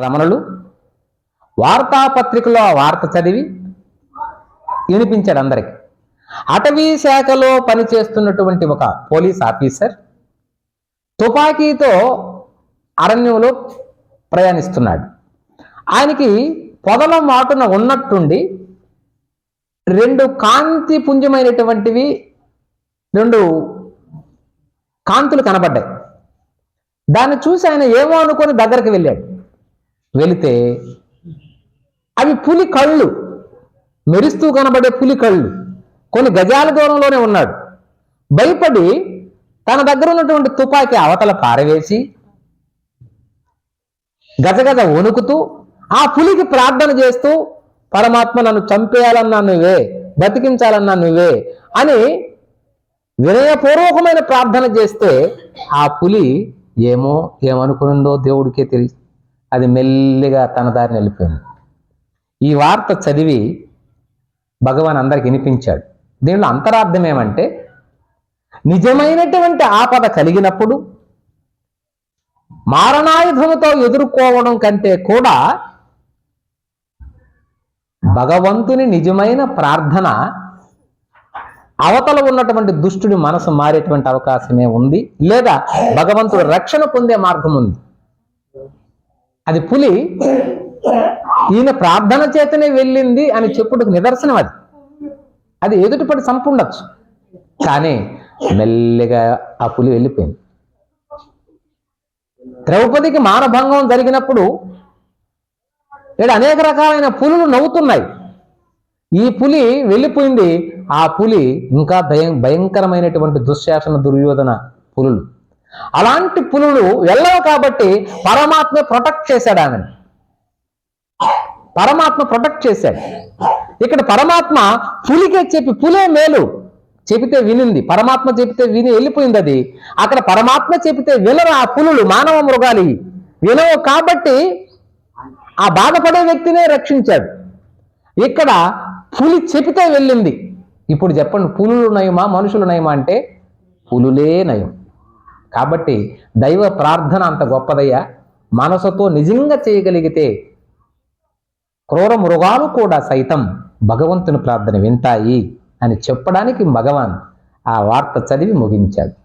రమణులు వార్తాపత్రికలో ఆ వార్త చదివి వినిపించాడు అందరికి అటవీ శాఖలో పనిచేస్తున్నటువంటి ఒక పోలీస్ ఆఫీసర్ తుపాకీతో అరణ్యంలో ప్రయాణిస్తున్నాడు. ఆయనకి పొదల మాటున ఉన్నట్టుండి రెండు కాంతి పుంజమైనటువంటివి రెండు కాంతులు కనబడ్డాయి. దాన్ని చూసి ఆయన ఏమో అనుకొని దగ్గరికి వెళ్ళాడు. వెళితే అవి పులి కళ్ళు. మెరుస్తూ కనబడే పులి కళ్ళు. కొన్ని గజాల దూరంలోనే ఉన్నాడు. భయపడి తన దగ్గర ఉన్నటువంటి తుపాకీ అవతల పారవేసి గజగజ వణుకుతూ ఆ పులికి ప్రార్థన చేస్తూ పరమాత్మ నన్ను చంపేయాలన్నా నువ్వే బతికించాలన్నా నువ్వే అని వినయపూర్వకమైన ప్రార్థన చేస్తే ఆ పులి ఏమో ఏమనుకునిందో దేవుడికే తెలుసు అది మెల్లిగా తన దారిని వెళ్ళిపోయింది. ఈ వార్త చదివి భగవాన్ అందరికి వినిపించాడు. దీనిలో అంతరార్థం ఏమంటే నిజమైనటువంటి ఆపద కలిగినప్పుడు మారణాయుధముతో ఎదుర్కోవడం కంటే కూడా భగవంతుని నిజమైన ప్రార్థన అవతల ఉన్నటువంటి దుష్టుడి మనసు మారేటువంటి అవకాశమే ఉంది. లేదా భగవంతుడు రక్షణ పొందే మార్గం ఉంది. అది పులి ఈయన ప్రార్థన చేతనే వెళ్ళింది అని చెప్పుటకు నిదర్శనం అది. అది ఎదుటిపడి సంపుండొచ్చు. కానీ మెల్లిగా ఆ పులి వెళ్ళిపోయింది. ద్రౌపదికి మానభంగం జరిగినప్పుడు ఇక్కడ అనేక రకాలైన పులులు నవ్వుతున్నాయి. ఈ పులి వెళ్ళిపోయింది. ఆ పులి ఇంకా భయం భయంకరమైనటువంటి దుశ్శాసన దుర్యోధన పులులు. అలాంటి పులులు వెళ్ళవు కాబట్టి పరమాత్మ ప్రొటెక్ట్ చేశాడు ఆమెను. పరమాత్మ ప్రొటెక్ట్ చేశాడు. ఇక్కడ పరమాత్మ పులికే చెప్పి పులే మేలు చెబితే వినింది. పరమాత్మ చెబితే విని వెళ్ళిపోయింది అది. అక్కడ పరమాత్మ చెబితే వినరు ఆ పులులు మానవ మృగాలు. వినవు కాబట్టి ఆ బాధపడే వ్యక్తినే రక్షించాడు. ఇక్కడ పులి చెబితే వెళ్ళింది. ఇప్పుడు చెప్పండి పులులు నయమా మనుషులు నయమా అంటే పులులే నయం. కాబట్టి దైవ ప్రార్థన అంత గొప్పదయ్యా. మనసుతో నిజంగా చేయగలిగితే క్రూర మృగాలు కూడా సైతం భగవంతుని ప్రార్థన వింటాయి అని చెప్పడానికి భగవాన్ ఆ వార్త చదివి ముగించాడు.